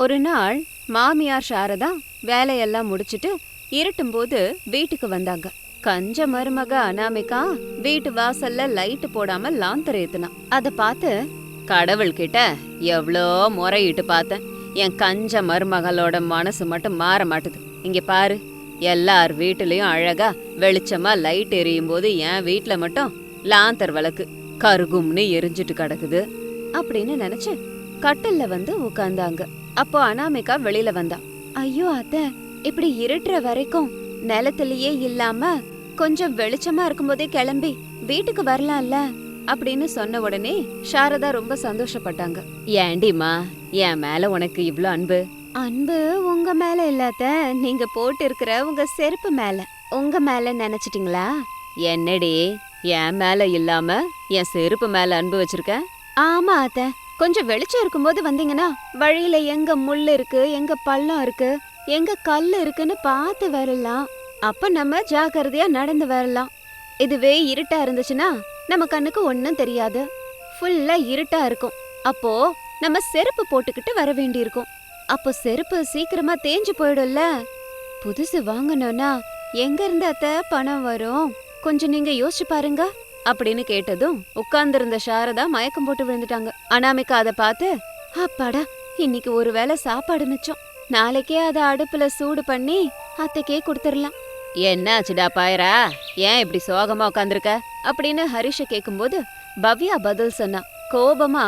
ஒரு நாள் மாமியார் சாரதா வேலையெல்லாம் முடிச்சிட்டு இருட்டும் போது வீட்டுக்கு வந்தாங்க. கஞ்ச மருமக அனாமிகா வீட்டு வாசல்ல லைட் போடாம லாந்தர் ஏத்துனா. அத பார்த்து கடவுள்கிட்ட எவ்வளோ முறையிட்டு பார்த்தேன். என் கஞ்ச மருமகளோட மனசு மட்டும் மாற மாட்டுது. இங்க பாரு எல்லார் வீட்டுலயும் அழகா வெளிச்சமா லைட் எரியும் போது என் வீட்டுல மட்டும் லாந்தர் விளக்கு கருகும்னு எரிஞ்சிட்டு கிடக்குது. அப்படின்னு நினைச்சு கட்டல்ல வந்து உட்கார்ந்தாங்க அப்போ அனாமிகா வெளியில வந்தா. ஐயோ அத்தை இப்படி இருட்டுற வரைக்கும் நிலத்திலேயே இல்லாம கொஞ்சம் வெளிச்சமா இருக்கும்போதே கிளம்பி வீட்டுக்கு வரலாம்ல? அப்படின்னு சொன்ன உடனே சாரதா ரொம்ப சந்தோஷப்பட்டாங்க. ஏண்டிமா என் மேல உனக்கு இவ்ளோ அன்பு? அன்பு உங்க மேல இல்லாத நீங்க போட்டு இருக்கிற உங்க செருப்பு மேல. உங்க மேல நினைச்சிட்டீங்களா? என்னடி என் மேல இல்லாம என் செருப்பு மேல அன்பு வச்சிருக்க? ஆமா அத்த. கொஞ்சம் வெளிச்சம் இருக்கும்போது வந்தீங்கன்னா வழியில எங்க முள் இருக்கு எங்க பள்ளம் இருக்கு எங்க கல் இருக்குன்னு பார்த்து வரலாம். அப்ப நம்ம ஜாக்கிரதையா நடந்து வரலாம். இதுவே இருட்டா இருந்துச்சுன்னா நம்ம கண்ணுக்கு ஒன்றும் தெரியாது. ஃபுல்லா இருட்டா இருக்கும். அப்போ நம்ம செருப்பு போட்டுக்கிட்டு வர வேண்டியிருக்கும். அப்போ செருப்பு சீக்கிரமா தேஞ்சு போயிடும்ல. புதுசு வாங்கணும்னா எங்க இருந்து அத்த பணம் வரும்? கொஞ்சம் நீங்க யோசிச்சு பாருங்க. அப்படின்னு கேட்டதும் உட்கார்ந்திருந்த சாரதா மயக்கம் போட்டு விழுந்துட்டாங்க. அனாமிகா அதை பார்த்து அப்பாடா இன்னைக்கு ஒருவேளை சாப்பாடு மிச்சம். நாளைக்கே அதை அடுப்புல சூடு பண்ணி அத்தைக்கே கொடுத்துடலாம். என்னாச்சுடா பாயரா? ஏன் இப்படி சோகமா உட்காந்துருக்க அப்படின்னு ஹரிஷ கேக்கும்போது பவ்யா பதில் சொன்னா. கோபமா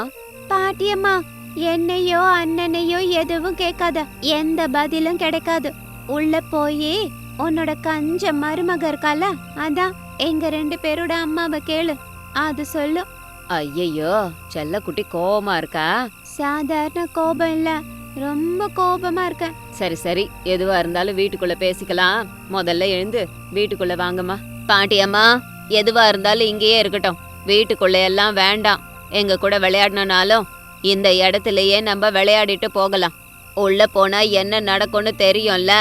பாட்டியம்மா என்னையோ அண்ணனையோ எதுவும் கேட்காத. எந்த பதிலும் கிடைக்காது. உள்ள போயே உன்னோட கஞ்ச மருமக இருக்கால அதான் எங்க ரெண்டு பேரோட அம்மாவை கேளு. அது சொல்லும் ஐயையோ செல்லக்குட்டி கோபமா இருக்கா? சாதாரண கோபம் இல்ல. ரொம்ப கோபமா இருக்க. சரி சரி. எதுவா இருந்தாலும் வீட்டுக்குள்ள பேசிக்கலாம். முதல்ல எழுந்து வீட்டுக்குள்ள வாங்கம்மா. பாட்டி அம்மா எதுவா இருந்தாலும் இங்கேயே இருக்கட்டும். வீட்டுக்குள்ள எல்லாம் வேண்டாம். எங்க கூட விளையாடணும்னாலும் இந்த இடத்துலயே நம்ம விளையாடிட்டு போகலாம். உள்ள போனா என்ன நடக்கும்னு தெரியும்ல.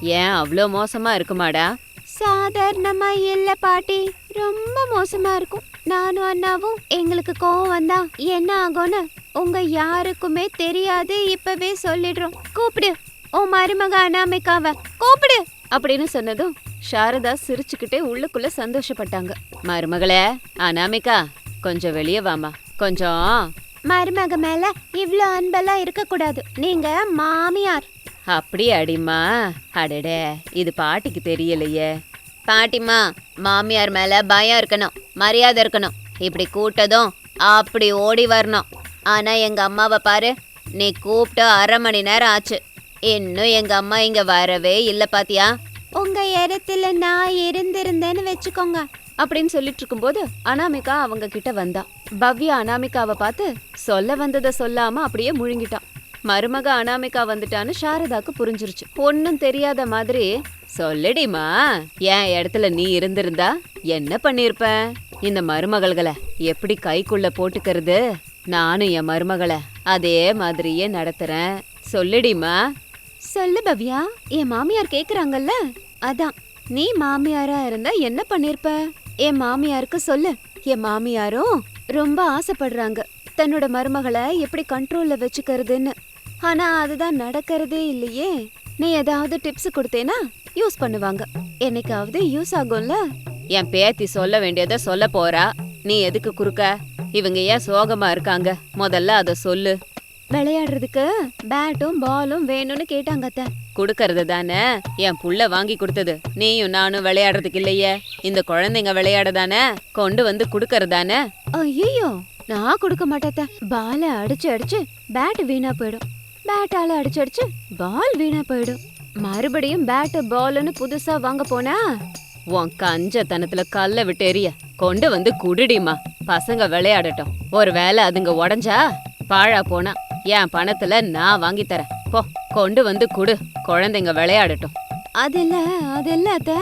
ஏன் அவ்வளோ மோசமா இருக்குமாடா? சாதாரணமா இல்ல பாட்டி. ரொம்ப மோசமா இருக்கும். நானும் அண்ணாவும் எங்களுக்கு கோவம் வந்தா என்ன ஆகும்னு உங்க யாருக்குமே தெரியாது இப்பவே சொல்லிடுறோம். கூப்பிடு. உன் மருமக அனாமிக்காவ கூப்பிடு. அப்படின்னு சொன்னதும் சாரதா சிரிச்சுக்கிட்டே உள்ளுக்குள்ள சந்தோஷப்பட்டாங்க. மருமகளே அனாமிகா கொஞ்சம் வெளியே வாமா கொஞ்சம். மருமக மேல இவ்ளோ அன்பெல்லாம் இருக்க கூடாது நீங்க மாமியார். அப்படி அடிமா அடடே இது பாட்டிக்கு தெரியலையே. பாட்டிமா மாமியார் மேல பயம் இருக்கணும் மரியாதை இருக்கணும். இப்படி கூட்டதும் அப்படி ஓடி வரணும். ஆனா எங்க அம்மாவை பாரு நீ கூப்பிட்டு அரை மணி நேரம் ஆச்சு. இன்னும் எங்க அம்மா இங்க வரவே இல்லை பாத்தியா? உங்க இடத்துல நான் இருந்திருந்தேன்னு வச்சுக்கோங்க அப்படின்னு சொல்லிட்டு இருக்கும்போது அனாமிகா அவங்க கிட்ட வந்தா. பவ்யா அனாமிகாவை பார்த்து சொல்ல வந்ததை சொல்லாம அப்படியே முழுங்கிட்டான் மருமக அனாமிகா வந்துட்டான்னு சாரதாக்கு புரிஞ்சிருச்சு. ஒன்னும் தெரியாத மாதிரி சொல்லுடிமா என் இடத்துல நீ இருந்திருந்தா? என்ன பண்ணிருப்ப? இந்த மருமகள்களை எப்படி கைக்குள்ள போட்டுக்கிறது? நானும் என் மருமகளை அதே மாதிரியே நடத்துறேன். சொல்லுடிமா சொல்லு பவ்யா என் மாமியார் கேக்குறாங்கல்ல? அதான் நீ மாமியாரா இருந்தா என்ன பண்ணிருப்ப? என் மாமியாருக்கு சொல்லு. என் மாமியாரும் ரொம்ப ஆசைப்படுறாங்க. தன்னோட மருமகளை எப்படி கண்ட்ரோல்ல வச்சுக்கிறதுன்னு. ஆனா அதுதான் நடக்கிறதே இல்லையே. நீ ஏதாவது டிப்ஸ் கொடுத்தேனா யூஸ் பண்ணுவாங்க. என்னைக்காவது யூஸ் ஆகும்ல? என் பேத்தி சொல்ல வேண்டியத சொல்ல போறா. நீ எதுக்கு குறுக்க? இவங்க ஏன் சோகமா இருக்காங்க? முதல்ல அத சொல்லு. விளையாடுறதுக்கு பேட்டும் பாலும் வேணும்னு கேட்டாங்க அத்தை. குடுக்கறது தானே? என் புள்ள வாங்கி கொடுத்தது. நீயும் நானும் விளையாடுறதுக்கு இல்லையே. இந்த குழந்தைங்க விளையாட தானே? கொண்டு வந்து குடுக்கறது தானே? ஐயோ நான் கொடுக்க மாட்டேன் பால அடிச்சு அடிச்சு பேட் வீணா போயிடும். பேட்டால அடிச்சு அடிச்சு பால் வீணா போயிடும். மறுபடியும் பேட் பால்னு புதுசா வாங்க போனா உன் கஞ்சத்தனத்துல கல்ல விட்டு எறிய கொண்டு வந்து குடுடிமா பசங்க விளையாடட்டும். ஒருவேளை அதுங்க உடஞ்சா பாழா போனா என் பணத்துல நான் வாங்கி தரேன். போ கொண்டு வந்து குடு. குழந்தைங்க விளையாடட்டும். அது இல்ல அது இல்ல அத்த.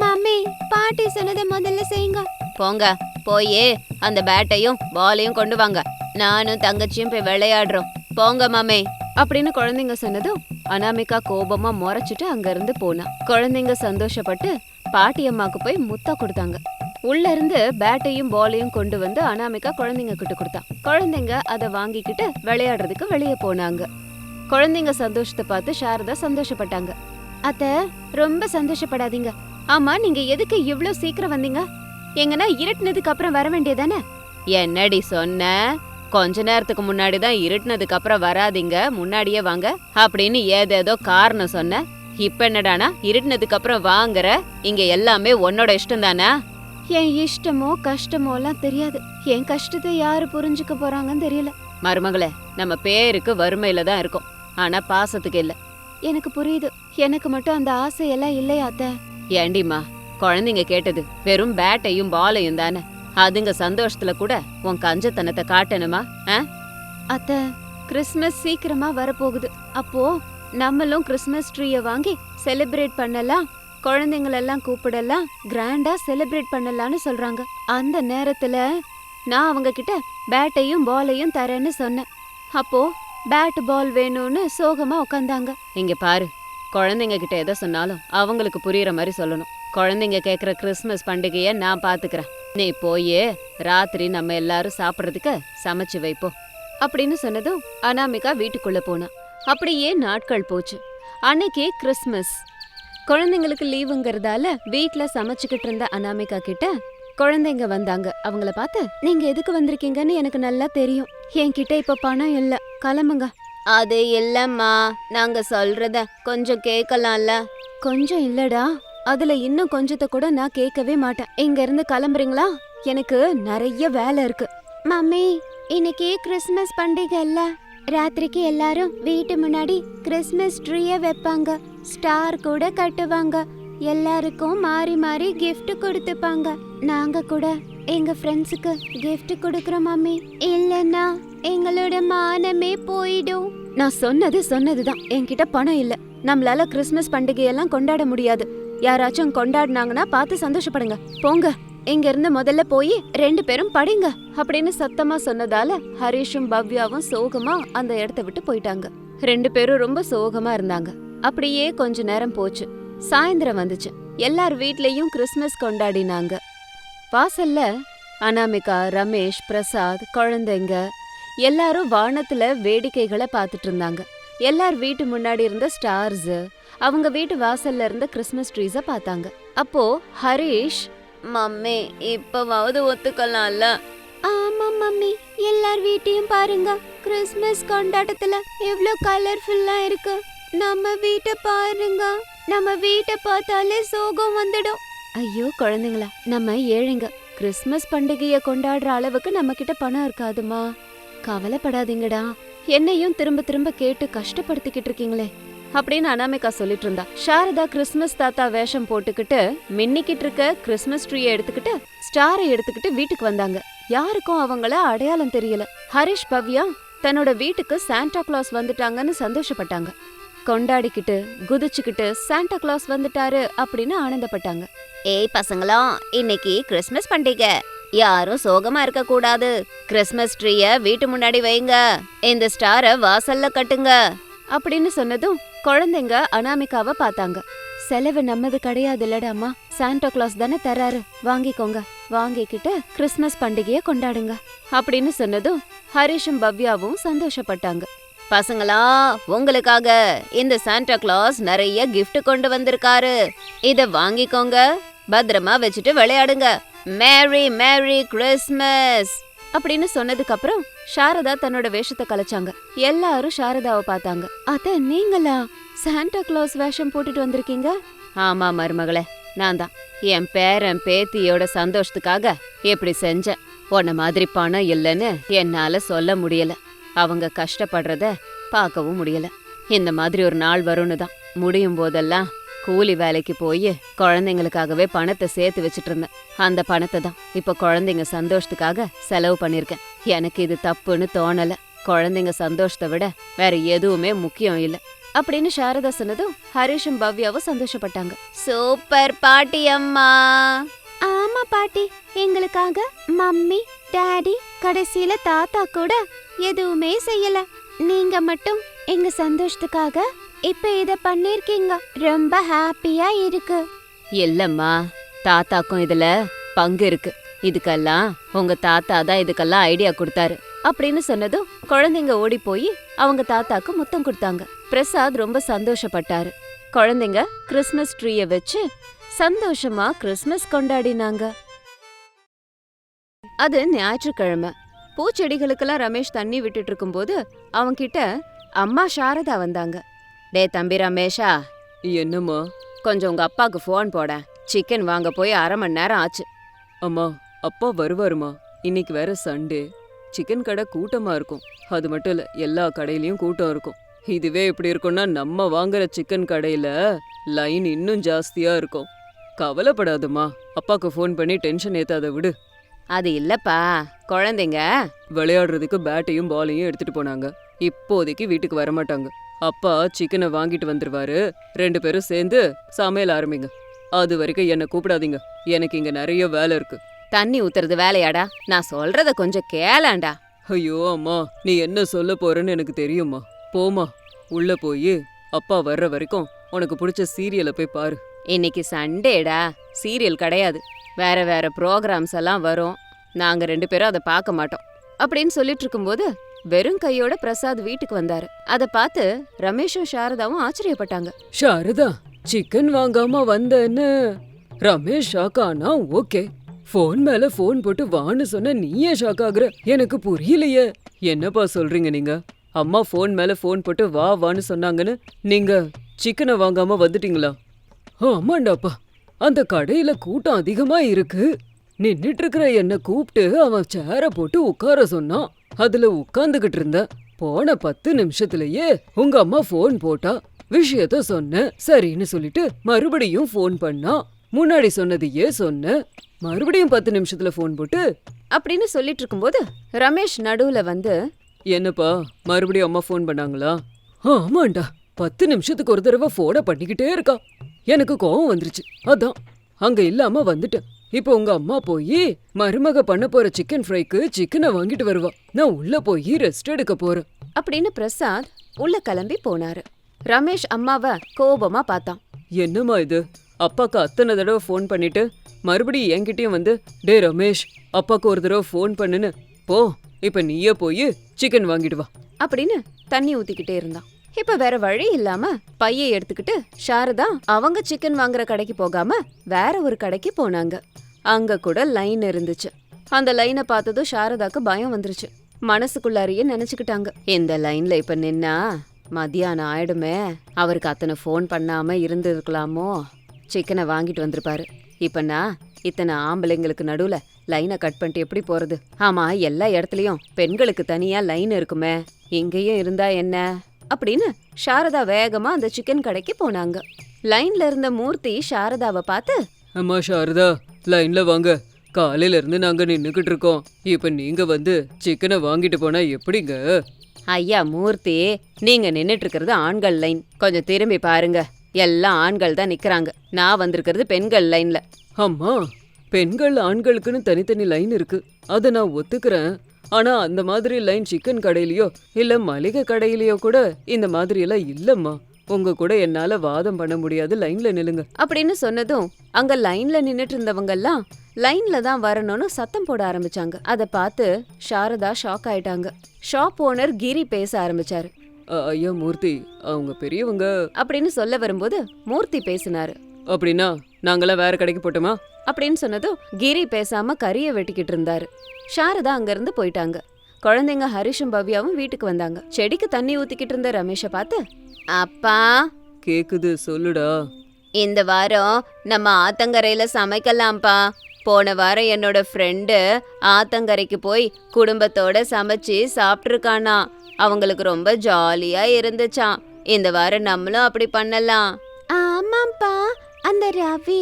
மம்மி பாட்டி சொன்னதை முதல்ல செய்யுங்க. போங்க போயே அந்த பேட்டையும் பாலையும் கொண்டு வாங்க. நானும் தங்கச்சியும் போய் விளையாடுறோம். போங்க மாமே அப்படின்னு குழந்தைங்க சொன்னதும் அனாமிகா கோபமா முறைச்சிட்டு அங்க இருந்து போனா. குழந்தைங்க சந்தோஷப்பட்டு பாட்டி அம்மாக்கு போய் முத்தா கொடுத்தாங்க. உள்ள இருந்து பேட்டையும் பாலையும் கொண்டு வந்து அனாமிகா குழந்தைங்க கிட்ட கொடுத்தா. குழந்தைங்க அதை வாங்கிக்கிட்டு விளையாடுறதுக்கு வெளியே போனாங்க. குழந்தைங்க சந்தோஷத்தை பார்த்து சாரதா சந்தோஷப்பட்டாங்க. அத்த ரொம்ப சந்தோஷப்படாதீங்க. ஆமா நீங்க எதுக்கு இவ்ளோ சீக்கிரம் வந்தீங்க? எங்கன்னா இருட்டுனதுக்கு அப்புறம் வர வேண்டியதானே என்னடி சொன்ன? கொஞ்ச நேரத்துக்கு முன்னாடி தான் இருட்டுனதுக்கு அப்புறம் வராதீங்க. முன்னாடியே வாங்க. அப்படின்னு ஏதேதோ காரணம் சொன்ன. இப்ப என்னடானா? இருட்டுனதுக்கு அப்புறம் வாங்குற. இங்க எல்லாமே உன்னோட இஷ்டம் தானா? என் இஷ்டமோ கஷ்டமோலாம் தெரியாது. என் கஷ்டத்தை யாரு புரிஞ்சுக்க போறாங்கன்னு தெரியல. மருமகளே நம்ம பேருக்கு வறுமையில தான் இருக்கோம். ஆனா பாசத்துக்கு இல்ல. எனக்கு புரியுது. எனக்கு மட்டும் அந்த ஆசையெல்லாம் இல்லையா அத்த? ஏண்டிம்மா குழந்தைங்க கேட்டது வெறும் பேட்டையும் பாலையும் தானே. அதுங்க சந்தோஷத்துல கூட உன் கஞ்சத்தனத்தை காட்டணுமா அத்த கிறிஸ்மஸ் சீக்கிரமா வரப்போகுது. அப்போ நம்மளும் கிறிஸ்மஸ் ட்ரீய வாங்கி செலிப்ரேட் பண்ணலாம் குழந்தைங்களெல்லாம் கூப்பிடலாம் கிராண்டா செலிப்ரேட் பண்ணலாம்னு சொல்றாங்க. அந்த நேரத்துல நான் அவங்க கிட்ட பேட்டையும் பாலையும் தரேன்னு சொன்னேன். அப்போ பேட் பால் வேணும்னு சோகமா உட்காந்தாங்க இங்க பாரு குழந்தைங்க கிட்ட எதை சொன்னாலும் அவங்களுக்கு புரியுற மாதிரி சொல்லணும். குழந்தைங்க கேட்குற கிறிஸ்மஸ் பண்டிகையை நான் பார்த்துக்கிறேன் நீ போயே ராத்திரி நம்ம எல்லாரும் சாப்பிட்றதுக்கு சமைச்சு வைப்போம் அப்படின்னு சொன்னதும் அனாமிகா வீட்டுக்குள்ள போனா. அப்படியே நாட்கள் போச்சு. அன்னைக்கு கிறிஸ்மஸ். குழந்தைங்களுக்கு லீவுங்கிறதால வீட்டில் சமைச்சுக்கிட்டு இருந்த அனாமிகா கிட்ட குழந்தைங்க வந்தாங்க. அவங்கள பார்த்து நீங்க எதுக்கு வந்திருக்கீங்கன்னு எனக்கு நல்லா தெரியும். என்கிட்ட இப்ப பணம் இல்ல. கிளம்புங்க. அது இல்லம்மா. நாங்க சொல்றத கொஞ்சம் கேட்கலாம்ல கொஞ்சம் இல்லடா. அதுல இன்னும் கொஞ்சத்தை கூட நான் கேட்கவே மாட்டேன். இங்க இருந்து கிளம்புறீங்களா? எனக்கு நிறைய வேலை இருக்கு. மம்மி இன்னைக்கு கிறிஸ்மஸ் பண்டிகை இல்ல. ராத்திரிக்கு எல்லாரும் வீட்டு முன்னாடி கிறிஸ்மஸ் ட்ரீய வைப்பாங்க. ஸ்டார் கூட கட்டுவாங்க. எல்லாருக்கும் மாறி மாறி gift கொடுத்துப்பாங்க. நாங்க கூட எங்க ஃப்ரெண்ட்ஸுக்கு gift கொடுக்கறோம் மம்மி. இல்லன்னா எங்களோட மானமே போயிடும். நான் சொன்னது சொன்னதுதான். என்கிட்ட பணம் இல்ல. நம்மளால கிறிஸ்மஸ் பண்டிகையெல்லாம் கொண்டாட முடியாது. யாராச்சும் கொண்டாடினாங்கன்னா பார்த்து சந்தோஷப்படுங்க. போங்க. இங்க இருந்து முதல்ல போய் ரெண்டு பேரும் படிங்க. அப்படின்னு சத்தமா சொன்னதால ஹரிஷும் பவ்யாவும் சோகமா அந்த இடத்த விட்டு போயிட்டாங்க. ரெண்டு பேரும் ரொம்ப சோகமா இருந்தாங்க. அப்படியே கொஞ்ச நேரம் போச்சு. சாயந்தரம் வந்துச்சு. எல்லார் வீட்லயும் கிறிஸ்மஸ் கொண்டாடினாங்க. வாசல்ல அனாமிகா ரமேஷ் பிரசாத் குழந்தைங்க எல்லாரும் வானத்துல வேடிக்கைகளை பார்த்துட்டு இருந்தாங்க. எல்லார் வீட்டு முன்னாடி இருந்த ஸ்டார்ஸ் அவங்க வீட்டு வாசல்ல இருந்த கிறிஸ்மஸ் ட்ரீஸ பார்த்தாங்க. அப்போ ஹரிஷ் மம்மி இப்பவாவது ஒத்துக்கலாம்ல? ஆமா மம்மி எல்லார் வீட்டையும் பாருங்க. கிறிஸ்மஸ் கொண்டாட்டத்துல எவ்ளோ கலர்ஃபுல்லா இருக்கு. நம்ம வீட்டை பாருங்க. நம்ம வீட்டை பார்த்தாலே சோகம் வந்துடும். ஐயோ குழந்தைங்களா நம்ம ஏழைங்க. கிறிஸ்மஸ் பண்டிகைய கொண்டாடுற அளவுக்கு நம்ம கிட்ட பணம் இருக்காதுமா கவலைப்படாதீங்கடா. என்னையும் திரும்ப திரும்ப கேட்டு கஷ்டப்படுத்திக்கிட்டு இருக்கீங்களே அப்படின்னு அனாமிகா சொல்லிட்டு இருந்தா. சாரதா கிறிஸ்மஸ் தாத்தா வேஷம் போட்டுக்கிட்டு மின்னிக்கிட்டு இருக்க கிறிஸ்மஸ் ட்ரீயை எடுத்துக்கிட்டு ஸ்டாரை எடுத்துக்கிட்டு வீட்டுக்கு வந்தாங்க. யாருக்கும் அவங்கள அடையாளம் தெரியல. ஹரிஷ் பவ்யா தன்னோட வீட்டுக்கு சாண்டா கிளாஸ் வந்துட்டாங்கன்னு சந்தோஷப்பட்டாங்க. கொண்டாடிக்கிட்டு குதிச்சுக்கிட்டு சாண்டா கிளாஸ் வந்துட்டாரு அப்படின்னு ஆனந்தப்பட்டாங்க. ஏய் பசங்களா இன்னைக்கு கிறிஸ்மஸ் பண்டிகை. யாரும் சோகமா இருக்க கூடாது. கிறிஸ்மஸ் ட்ரீய வீட்டு முன்னாடி வைங்க. இந்த ஸ்டார வாசல்ல கட்டுங்க. அப்படின்னு சொன்னதும் குழந்தைங்க அனாமிகாவை பார்த்தாங்க. செலவு நம்மது கிடையாது இல்லடாமா சாண்டா கிளாஸ் தானே தராரு வாங்கிக்கோங்க. வாங்கிக்கிட்டு கிறிஸ்மஸ் பண்டிகைய கொண்டாடுங்க. அப்படின்னு சொன்னதும் ஹரிஷும் பவ்யாவும் சந்தோஷப்பட்டாங்க. பசங்களா உங்களுக்காக இந்த சாண்டா கிளாஸ் நிறைய கிஃப்ட் கொண்டு வந்திருக்காரு. இத வாங்கிக்கோங்க. பத்திரமா வச்சுட்டு விளையாடுங்க. மேரி மேரி கிறிஸ்மஸ் அப்படின்னு சொன்னதுக்கு அப்புறம் சாரதா தன்னோட வேஷத்தை கலைச்சாங்க. எல்லாரும் சாரதாவை பார்த்தாங்க. அத நீங்களா? சாண்டா கிளாஸ் வேஷம் போட்டுட்டு வந்திருக்கீங்க? ஆமா மருமகளே. நான் தான். என் பேரன் பேத்தியோட சந்தோஷத்துக்காக இப்படி செஞ்சேன். உன்ன மாதிரி பணம் இல்லைன்னு என்னால சொல்ல முடியல. அவங்க கஷ்டப்படுறத பார்க்கவும் முடியல. இந்த மாதிரி ஒரு நாள் வரும்னு தான். முடியும் போதெல்லாம் கூலி வேலைக்கு போய் குழந்தைங்களுக்காகவே பணத்தை சேர்த்து வச்சிட்டு இருந்தேன் அந்த பணத்தை தான் இப்ப குழந்தைங்க சந்தோஷத்துக்காக செலவு பண்ணிருக்கேன் எனக்கு இது தப்புன்னு தோணல. குழந்தைங்க சந்தோஷத்தை விட வேற எதுவுமே முக்கியம் இல்ல. அப்படின்னு சாரதா சொன்னதும் ஹரிஷும் பவ்யாவும் சந்தோஷப்பட்டாங்க. சூப்பர் பாட்டி அம்மா. ஆமா பாட்டி. எங்களுக்காக மம்மி டாடி கடைசியில தாத்தா கூட எதுவுமே செய்யல. நீங்க மட்டும் எங்க சந்தோஷத்துக்காக இப்ப இத பண்ணிருக்கீங்க. ரொம்ப ஹாப்பியா இருக்கு. இல்லம்மா தாத்தாக்கும் இதுல பங்கு இருக்கு. இதுக்கெல்லாம் உங்க தாத்தா தான் இதுக்கெல்லாம் ஐடியா கொடுத்தாரு. அப்படின்னு சொன்னதும் குழந்தைங்க ஓடி போய் அவங்க தாத்தாக்கு முத்தம் கொடுத்தாங்க. பிரசாத் ரொம்ப சந்தோஷப்பட்டாரு. குழந்தைங்க கிறிஸ்மஸ் ட்ரீய வச்சு சந்தோஷமா கிறிஸ்மஸ் கொண்டாடினாங்க. அது ஞாயிற்றுக்கிழமை. பூச்செடிகளுக்கெல்லாம் ரமேஷ் தண்ணி விட்டுட்டு இருக்கும்போது அவன்கிட்ட அம்மா சாரதா வந்தாங்க. டே தம்பி ரமேஷா. என்னம்மா? கொஞ்சம் உங்க அப்பாக்கு ஃபோன் போட சிக்கன் வாங்க போய் அரை மணி நேரம் ஆச்சு. அம்மா அப்பா வருவாருமா இன்னைக்கு வேற சண்டே. சிக்கன் கடை கூட்டமா இருக்கும். அது மட்டும் இல்ல எல்லா கடையிலயும் கூட்டம் இருக்கும். இதுவே எப்படி இருக்கும்னா நம்ம வாங்குற சிக்கன் கடையில லைன் இன்னும் ஜாஸ்தியா இருக்கும். கவலைப்படாதம்மா. அப்பாக்கு ஃபோன் பண்ணி டென்ஷன் ஏத்தாத விடு. அது இல்லப்பா. குழந்தைங்க. விளையாடுறதுக்கு பேட்டையும் பாலையும் எடுத்துட்டு போனாங்க. இப்போதைக்கு வீட்டுக்கு வரமாட்டாங்க. அப்பா சிக்கனை வாங்கிட்டு வந்துருவாரு. ரெண்டு பேரும் சேர்ந்து சமையல் ஆரம்பிங்க. அது வரைக்கும் என்னை கூப்பிடாதீங்க. எனக்கு இங்க நிறைய வேலை இருக்கு. தண்ணி ஊத்துறது வேலையாடா. நான் சொல்றத கொஞ்சம் கேளாண்டா. ஐயோ அம்மா நீ என்ன சொல்ல போறன்னு எனக்கு தெரியுமா போமா உள்ள போய் அப்பா வர்ற வரைக்கும் உனக்கு பிடிச்ச சீரியலை போய் பாரு. இன்னைக்கு சண்டேடா. சீரியல் கிடையாது. வேற வேற ப்ரோக்ராம்ஸ் எல்லாம் வரும். நாங்க ரெண்டு பேரும் அதை பார்க்க மாட்டோம். அப்படின்னு சொல்லிட்டு இருக்கும்போது வெறும் கையோட பிரசாத் வீட்டுக்கு வந்தாரு. அத பார்த்து ரமேஷும் சாரதாவும் ஆச்சரியப்பட்டாங்க. சாரதா சிக்கன் வாங்காம வந்தேன்னு. ரமேஷ் ஷாக் ஆனா ஓகே ஃபோன் மேல ஃபோன் போட்டு வான்னு சொன்ன நீயே ஷாக் ஆகுற. எனக்கு புரியலையே. என்னப்பா சொல்றீங்க நீங்க? அம்மா ஃபோன் மேல ஃபோன் போட்டு வா வான்னு சொன்னாங்கன்னு நீங்க சிக்கனை வாங்காம வந்துட்டீங்களா? ஆமாண்டாப்பா. அந்த கடையில கூட்டம் அதிகமா இருக்கு. நின்னுட்டு இருக்கிற என்ன கூப்பிட்டு அவன் சேர போட்டு உட்கார சொன்னான். அதுல உட்கார்ந்துகிட்டு இருந்த போன பத்து நிமிஷத்துலயே உங்க அம்மா ஃபோன் போட்டா. விஷயத்த சொன்னேன் சரின்னு சொல்லிட்டு மறுபடியும் ஃபோன் பண்ணா. முன்னாடி சொன்னதையே சொன்னேன் மறுபடியும் பத்து நிமிஷத்துல ஃபோன் போட்டு. அப்படின்னு சொல்லிட்டு இருக்கும்போது ரமேஷ் நடுவுல வந்து என்னப்பா மறுபடியும் அம்மா ஃபோன் பண்ணாங்களா? ஆமாண்டா பத்து நிமிஷத்துக்கு ஒரு தடவை ஃபோனை பண்ணிக்கிட்டே இருக்கா எனக்கு கோவம் வந்துருச்சு. அதான் அங்க இல்லாம வந்துட்டேன். இப்போ உங்க அம்மா போய் மருமக பண்ண போற சிக்கன் ஃப்ரைக்கு சிக்கனை வாங்கிட்டு வருவா. நான் உள்ள போய் ரெஸ்ட் எடுக்க போறேன். அப்படின்னு பிரசாத் உள்ள கிளம்பி போனாரு. ரமேஷ் அம்மாவ கோபமா பார்த்தான். என்னம்மா இது? அப்பாக்கு அத்தனை தடவை ஃபோன் பண்ணிட்டு மறுபடியும் என்கிட்டயும் வந்து டே ரமேஷ் அப்பாக்கு ஒரு தடவை ஃபோன் பண்ணுன்னு. போ இப்ப நீயே போய் சிக்கன் வாங்கிட்டு வா. அப்படின்னு தண்ணி ஊத்திக்கிட்டே இருந்தான். இப்ப வேற வழி இல்லாம பையை எடுத்துக்கிட்டு சாரதா அவங்க சிக்கன் வாங்குற கடைக்கு போகாம வேற ஒரு கடைக்கு போனாங்க. அங்க கூட லைன் இருந்துச்சு. அந்த லைனை பார்த்ததும் சாரதாக்கு பயம் வந்துருச்சு. மனசுக்குள்ளாரியே நினைச்சுக்கிட்டாங்க. இந்த லைன்ல இப்ப நின்னா மத்தியானம் ஆயிடுமே. அவருக்கு அத்தனை ஃபோன் பண்ணாம இருந்திருக்கலாமோ? சிக்கனை வாங்கிட்டு வந்திருப்பாரு. இப்ப நான் இத்தனை ஆம்பளைங்களுக்கு நடுவுல லைனை கட் பண்ணிட்டு எப்படி போறது? ஆமா எல்லா இடத்துலயும் பெண்களுக்கு தனியா லைன் இருக்குமே. இங்கேயும் இருந்தா என்ன? அப்படின்னு சாரதா வேகமா அந்த சிக்கன் கடைக்கு போனாங்க. லைன்ல இருந்த மூர்த்தி சாரதாவை பார்த்து அம்மா சாரதா லைன்ல வாங்க. காலையில இருந்து நாங்க நின்னுக்கிட்டு இருக்கோம். இப்ப நீங்க வந்து சிக்கனை வாங்கிட்டு போனா எப்படிங்க? ஐயா மூர்த்தி நீங்க நின்னுட்டு இருக்கிறது ஆண்கள் லைன் கொஞ்சம் திரும்பி பாருங்க. எல்லாம் ஆண்கள் தான் நிக்கறாங்க. நான் வந்திருக்கிறது பெண்கள் லைன்ல அம்மா பெண்கள் ஆண்களுக்குன்னு தனித்தனி லைன் இருக்கு. அதை நான் ஒத்துக்கிறேன். ஆனா அந்த மாதிரி லைன் சிக்கன் கடையிலயோ இல்ல மளிகை கடையிலயோ கூட இந்த மாதிரி எல்லாம் இல்லம்மா. உங்க கூட என்னால வாதம் பண்ண முடியாது. லைன்ல நில்லுங்க. அப்படின்னு சொன்னதும் அங்க லைன்ல நின்னுட்டு இருந்தவங்க எல்லாம் லைன்ல தான் வரணும்னு சத்தம் போட ஆரம்பிச்சாங்க. அதை பார்த்து சாரதா ஷாக் ஆயிட்டாங்க. ஷாப் ஓனர் கிரி பேச ஆரம்பிச்சாரு. ஐயா மூர்த்தி அவங்க பெரியவங்க அப்படின்னு சொல்ல வரும்போது மூர்த்தி பேசினாரு. அப்படின்னா நாங்களாம் வேற கடைக்கு போட்டோமா? அப்படின்னு சொன்னதும் கிரி பேசாம கறிய வெட்டிக்கிட்டு இருந்தாரு. சாரதா அங்கிருந்து போயிட்டாங்க. குழந்தைங்க ஹரிஷும் பவ்யாவும் வீட்டுக்கு வந்தாங்க. செடிக்கு தண்ணி ஊத்திக்கிட்டு இருந்த ரமேஷை பார்த்து அப்பா! கேக்குது சொல்லுடா. இந்த வாரம் நம்ம ஆத்தங்கரையில சமைக்கலாம்ப்பா. போன வாரம் என்னோட ஃப்ரெண்டு ஆத்தங்கரைக்கு போய் குடும்பத்தோட சமைச்சு சாப்பிட்ருக்கானா அவங்களுக்கு ரொம்ப ஜாலியா இருந்துச்சாம். இந்த வாரம் நம்மளும் அப்படி பண்ணலாம். ஆமாப்பா அந்த ரவி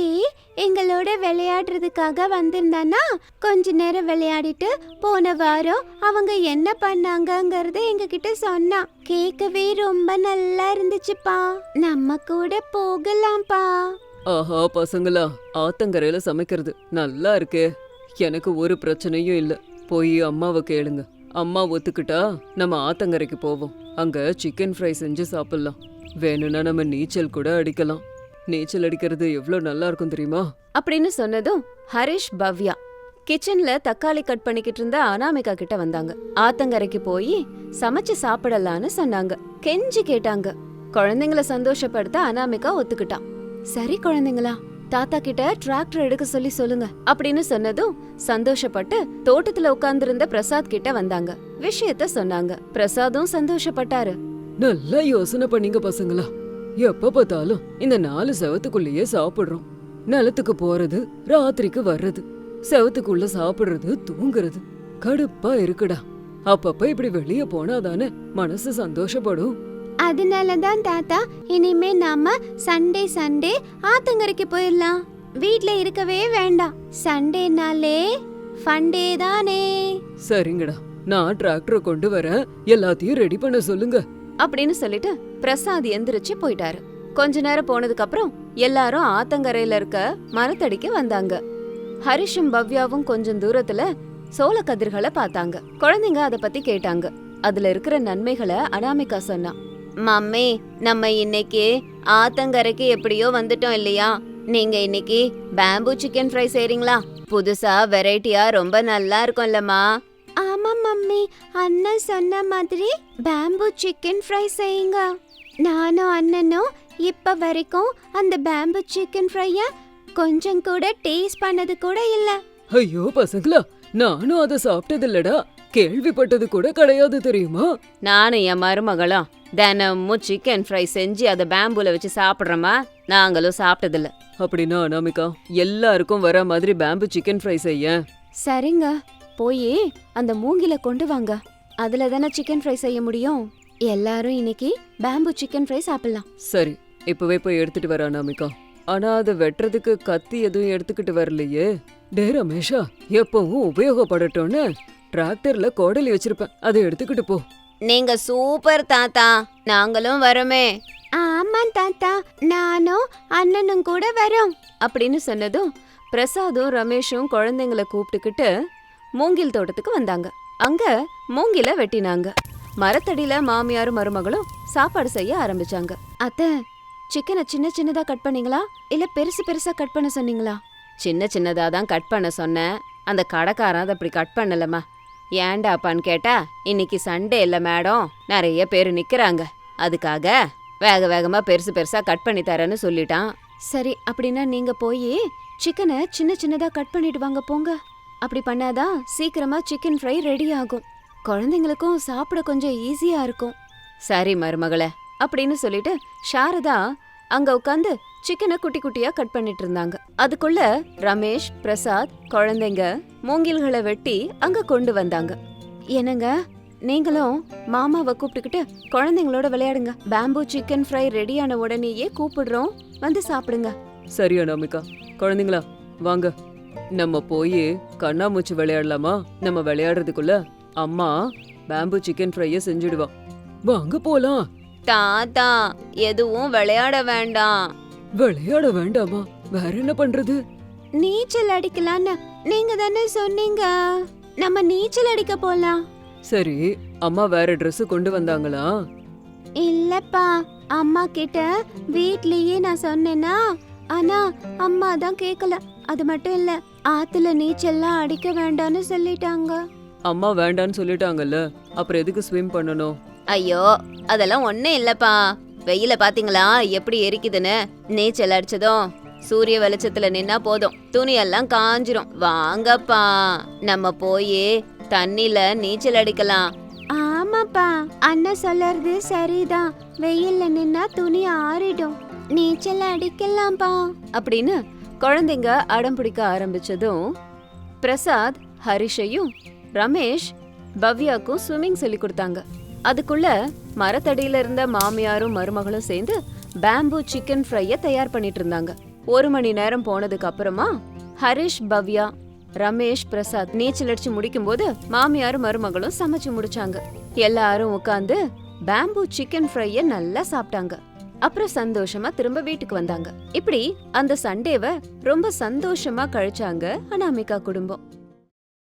எங்களோட விளையாடுறதுக்காக வந்திருந்தானா கொஞ்ச நேரம் விளையாடிட்டு போன வாரம் அவங்க என்ன பண்ணாங்கங்கறத எங்ககிட்ட சொன்னான். கேட்கவே ரொம்ப நல்லா இருந்துச்சுப்பா. நம்ம கூட போகலாம்ப்பா. ஆஹா பசங்களா ஆத்தங்கரையில சமைக்கிறது நல்லா இருக்கு. எனக்கு ஒரு பிரச்சனையும் இல்ல. போய் அம்மாவை கேளுங்க. அம்மா ஒத்துக்கிட்டா நம்ம ஆத்தங்கரைக்கு போவோம். அங்க சிக்கன் ஃப்ரை செஞ்சு சாப்பிடலாம். வேணும்னா நம்ம நீச்சல் கூட அடிக்கலாம். நீச்சல் அடிக்கிறது எவ்வளோ நல்லா இருக்கும் தெரியுமா? அப்படின்னு சொன்னதும் ஹரிஷ் பவ்யா கிச்சன்ல தக்காளி கட் பண்ணிக்கிட்டு இருந்த அனாமிகா கிட்ட வந்தாங்க. ஆத்தங்கரைக்கு போய் சமைச்சு சாப்பிடலான்னு சொன்னாங்க. கெஞ்சி கேட்டாங்க. குழந்தைங்கள சந்தோஷப்படுத்த அனாமிகா ஒத்துக்கிட்டான் சரி குழந்தைங்களா தாத்தா கிட்ட டிராக்டர் எடுக்க சொல்லி சொல்லுங்க அப்படின்னு சொன்னதும் சந்தோஷப்பட்டு தோட்டத்துல உட்கார்ந்திருந்த பிரசாத் கிட்ட வந்தாங்க. விஷயத்த சொன்னாங்க. பிரசாதும் சந்தோஷப்பட்டாரு. நல்லா யோசனை பண்ணீங்க பசங்களா. எப்ப பார்த்தாலும் இந்த நாலு செவத்துக்குள்ளேயே சாப்பிடுறோம். நிலத்துக்கு போறது ராத்திரிக்கு வர்றது செவத்துக்குள்ள சாப்பிடுறது தூங்குறது கடுப்பா இருக்குடா. அப்பப்ப இப்படி வெளிய போனாதானே மனசு சந்தோஷப்படும். அதனாலதான் தாத்தா இனிமே நாம சண்டே சண்டே ஆத்தங்கரைக்கு போயிடலாம். வீட்ல இருக்கவே வேண்டாம். சண்டேனாலே ஃபண்டே தானே. சரிங்கடா. நான் டிராக்டரை கொண்டு வரேன். எல்லாத்தையும் ரெடி பண்ண சொல்லுங்க. அப்படின்னு சொல்லிட்டு பிரசாத் எந்திரிச்சு போயிட்டாரு. கொஞ்ச நேரம் போனதுக்கு அப்புறம் எல்லாரும் ஆத்தங்கரையில இருக்க மரத்தடிக்கு வந்தாங்க. ஹரிஷும் பவ்யாவும் கொஞ்சம் தூரத்துல சோள கதிர்களை பார்த்தாங்க. குழந்தைங்க அதை பத்தி கேட்டாங்க. அதுல இருக்கிற நன்மைகளை அனாமிகா சொன்னா மம்மி நம்ம இன்னைக்கு ஆத்தங்கரைக்கு எப்படியோ வந்துட்டோம் இல்லையா? நீங்க இன்னைக்கு பேம்பு சிக்கன் ஃப்ரை செய்றீங்களா? புதுசா வெரைட்டியா ரொம்ப நல்லா இருக்கும்லம்மா. ஆமா மம்மி. அண்ணன் சொன்ன மாதிரி பேம்பு சிக்கன் ஃப்ரை செய்யுங்க. நானும் அண்ணனும் இப்ப வரைக்கும் அந்த பேம்பு சிக்கன் ஃப்ரைய கொஞ்சம் கூட டேஸ்ட் பண்ணது கூட இல்ல. ஐயோ பசங்களா நானும் அதை சாப்பிட்டது இல்லடா கேள்விப்பட்டது கூட கிடையாது தெரியுமா? நானும் என் மருமகளும் தினமும் சிக்கன் ஃப்ரை செஞ்சு அதை பேம்புல வச்சு சாப்பிட்றோமா? நாங்களும் சாப்பிட்டதில்ல. அப்படின்னா அனாமிகா எல்லாருக்கும் வர மாதிரி பேம்பு சிக்கன் ஃப்ரை செய்ய. சரிங்க போய் அந்த மூங்கில கொண்டு வாங்க. அதுல தானே சிக்கன் ஃப்ரை செய்ய முடியும்? எல்லாரும் இன்னைக்கு பேம்பு சிக்கன் ஃப்ரை சாப்பிடலாம். சரி இப்பவே போய் எடுத்துட்டு வர அனாமிகா. ஆனா அதை வெட்டுறதுக்கு கத்தி எதுவும் எடுத்துக்கிட்டு வரலையே. டே ரமேஷா எப்பவும் உபயோகப்படட்டும்னு டிராக்டர்ல கோடலி வச்சிருப்பேன். அதை எடுத்துக்கிட்டு போ. நீங்க சூப்பர் தாத்தா. நாங்களும் வரோமே. ஆமா தாத்தா நானும் அண்ணனும் கூட வரோம். அப்படின்னு சொன்னதும் பிரசாதும் ரமேஷும் குழந்தைங்கள கூப்பிட்டுக்கிட்டு மூங்கில் தோட்டத்துக்கு வந்தாங்க. அங்க மூங்கில வெட்டினாங்க. மரத்தடியில மாமியாரும் மருமகளும் சாப்பாடு செய்ய ஆரம்பிச்சாங்க. அத்தை சிக்கனை சின்ன சின்னதா கட் பண்ணீங்களா? இல்ல பெருசு பெருசா கட் பண்ண சொன்னீங்களா? சின்ன சின்னதா தான் கட் பண்ண சொன்னேன். அந்த கடைக்காரன் அதை அப்படி கட் பண்ணலம்மா. ஏண்டாப்பான்னு கேட்டா இன்னைக்கு சண்டே இல்ல மேடம் நிறைய பேர் நிக்கறாங்க. அதுக்காக வேக வேகமா பெருசு பெருசா கட் பண்ணி தரேன்னு சொல்லிட்டான். சரி அப்படின்னா நீங்க போய் சிக்கனை சின்ன சின்னதா கட் பண்ணிட்டு வாங்க போங்க. அப்படி பண்ணாதான் சீக்கிரமா சிக்கன் ஃப்ரை ரெடி ஆகும். குழந்தைங்களுக்கும் சாப்பிட கொஞ்சம் ஈஸியா இருக்கும். சரி மருமகளே அப்படின்னு சொல்லிட்டு சாரதா அங்க உட்காந்து சிக்கனை குட்டி குட்டியா கட் பண்ணிட்டு இருந்தாங்க. அதுக்குள்ள ரமேஷ் பிரசாத் குழந்தைங்க மூங்கில்களை வெட்டி அங்க கொண்டு வந்தாங்க. என்னங்க நீங்களும் மாமாவை கூப்பிட்டுக்கிட்டு குழந்தைங்களோட விளையாடுங்க. பேம்பூ சிக்கன் ஃப்ரை ரெடியான உடனேயே கூப்பிடுறோம். வந்து சாப்பிடுங்க. சரி அனாமிகா குழந்தைங்களா வாங்க. நம்ம போய் கண்ணாமூச்சி விளையாடலாமா? நம்ம விளையாடுறதுக்குள்ள அம்மா பேம்பு சிக்கன் ஃப்ரைய செஞ்சுடுவா. வாங்க போலாம். தாத்தா எதுவும் விளையாட வேண்டாம். விளையாட வேண்டாமா? வேற என்ன பண்றது? நீச்சல் அடிக்கலான்னு நீங்க தானே சொன்னீங்க. நம்ம நீச்சல் அடிக்க போலாம். சரி அம்மா வேற Dress கொண்டு வந்தாங்களா? இல்லப்பா அம்மா கிட்ட வீட்லயே நான் சொன்னேனா ஆனா அம்மா தான் கேக்கல. அது மட்டும் இல்ல ஆத்துல நீச்சல்லாம் அடிக்க வேண்டாம்னு சொல்லிட்டாங்க. அம்மா வேண்டான்னு சொல்லிட்டாங்கல்ல அப்புறம் எதுக்கு ஸ்விம் பண்ணணும்? ஐயோ அதெல்லாம் ஒண்ணும் இல்லப்பா. வெயில பாத்தீங்களா? எப்படி எரிக்குதுன்னு? நீச்சல் அடிச்சதும் சூரிய வெளிச்சத்துல நின்னா போதும். துணி எல்லாம் காஞ்சிரும். வாங்கப்பா. நம்ம போய் தண்ணில நீச்சல் அடிக்கலாம். ஆமாப்பா. அண்ணன் சொல்லறது சரிதான். வெயில்ல நின்னா துணி ஆறிடும். நீச்சல் அடிக்கலாம்ப்பா. அப்படின்னு குழந்தைங்க அடம் பிடிக்க ஆரம்பிச்சதும் பிரசாத் ஹரிஷையும் ரமேஷ் பவ்யாக்கும் ஸ்விம்மிங் சொல்லி கொடுத்தாங்க. அதுக்குள்ள மரத்தடியில இருந்த மாமியாரும் மருமகளும் சேர்ந்து பேம்பூ சிக்கன் ஃப்ரைய தயார் பண்ணிட்டு இருந்தாங்க. ஒரு மணி நேரம் போனதுக்கு அப்புறமா ஹரிஷ் பவ்யா ரமேஷ் பிரசாத் நீச்சல் அடிச்சு முடிக்கும் போது மாமியாரும் மருமகளும் சமைச்சு முடிச்சாங்க. எல்லாரும் உட்காந்து பேம்பூ சிக்கன் ஃப்ரைய நல்லா சாப்பிட்டாங்க. அப்புறம் சந்தோஷமா திரும்ப வீட்டுக்கு வந்தாங்க. இப்படி அந்த சண்டேவை ரொம்ப சந்தோஷமா கழிச்சாங்க அனாமிகா குடும்பம்.